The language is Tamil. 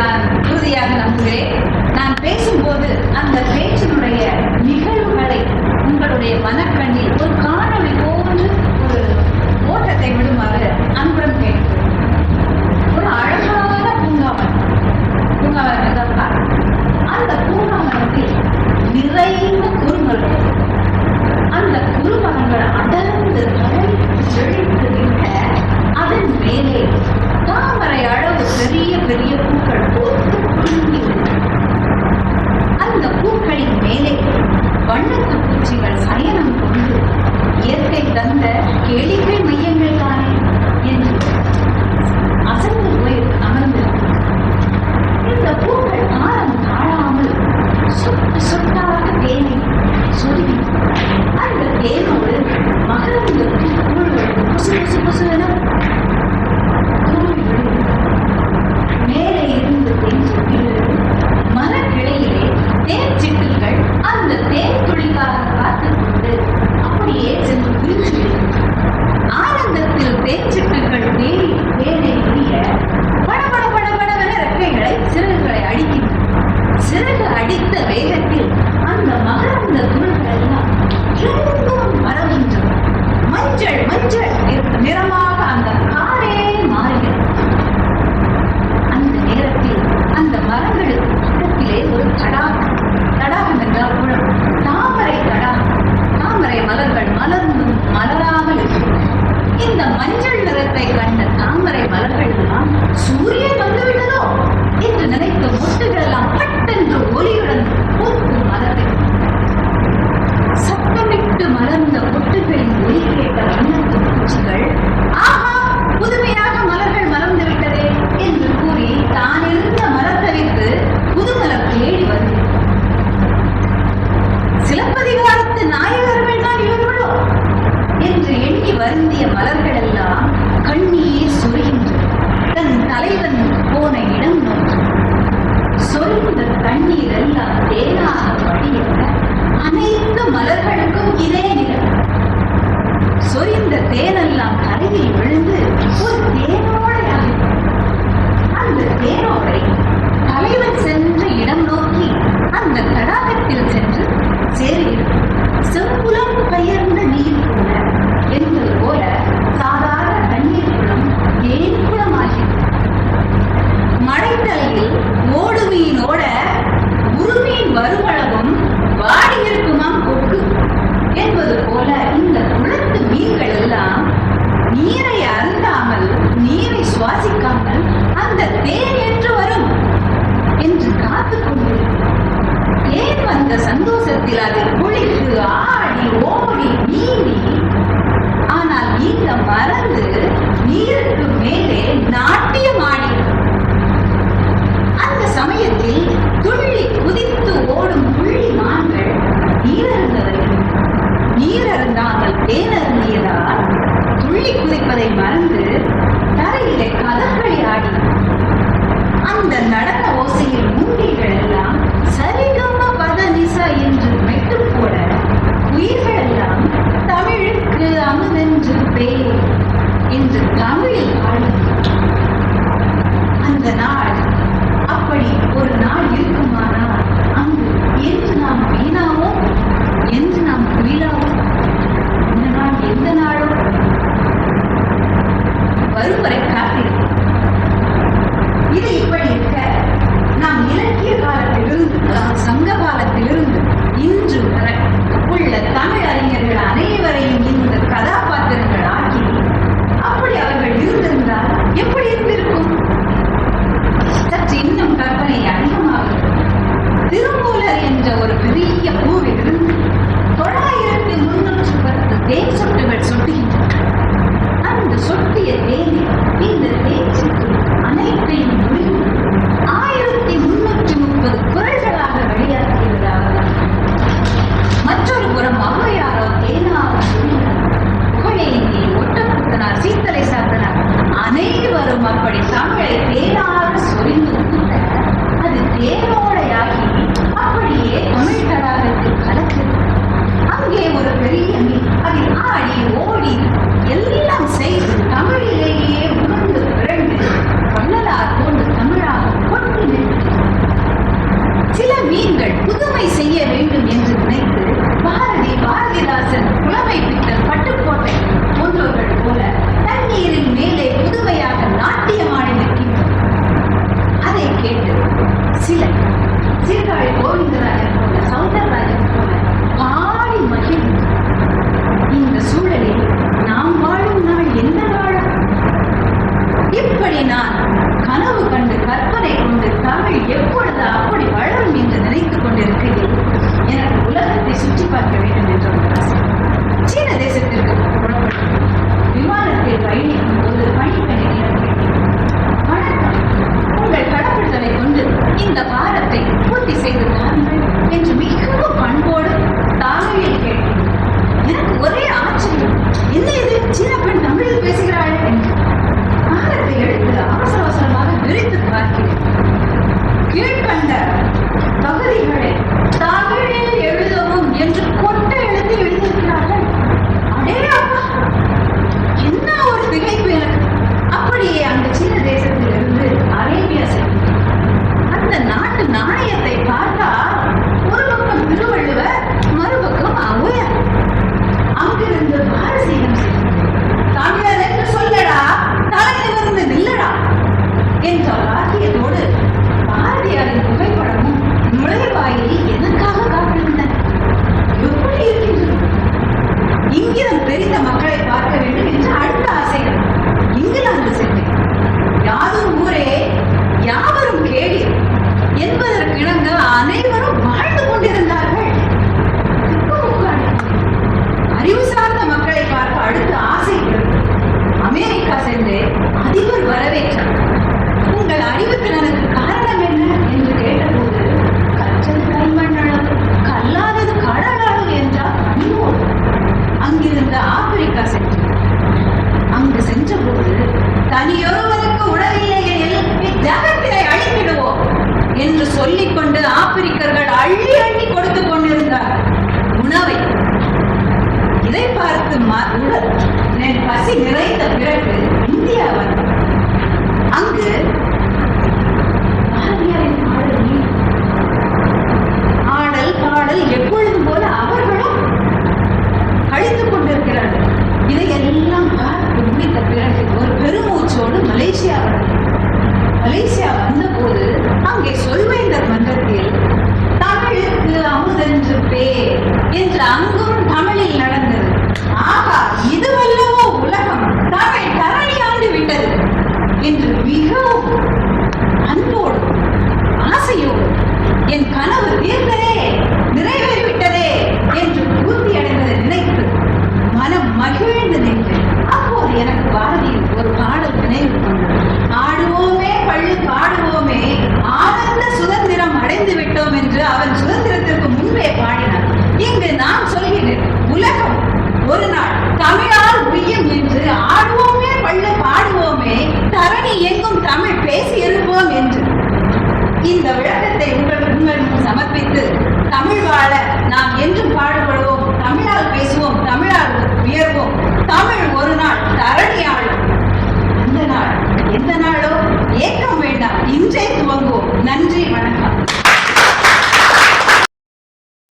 நான் உறுதியாக நம்புகிறேன். நான் பேசும்போது அந்த பேச்சினுடைய நிகழ்வுகளை உங்களுடைய மனக்கண்ணில் அந்த சந்தோஷத்தில் அதில் குளித்து ஆடி ஓடி நீவி ஆனால் இந்த மறந்து நீருக்கு மேலே நாட்டியம் ஆடி அந்த சமயத்தில் துள்ளி குதித்து அப்படி சாமிகளை எப்பொழுது அப்படி வளரும் என்று நினைத்துக் கொண்டிருக்கையில் எனக்கு உலகத்தை சுற்றி பார்க்க வேண்டும் என்ற சீன தேசத்திற்கு விமானத்தில் பயணிக்கும் போது பணிப்பெண்ணிடம் உங்கள் கடவுள்களை கொண்டு இந்த பாரத்தை பூர்த்தி செய்து தனியொருவருக்கு உணவில்லையில் இத்தகத்தினை அழித்திடுவோம் என்று சொல்லிக்கொண்டு ஆப்பிரிக்கர்கள் அள்ளி அள்ளி கொடுத்துக் கொண்டிருந்தார். உணவை. இதை பார்த்து பசி நிறைந்த பிறகு இந்தியாவை इन रंग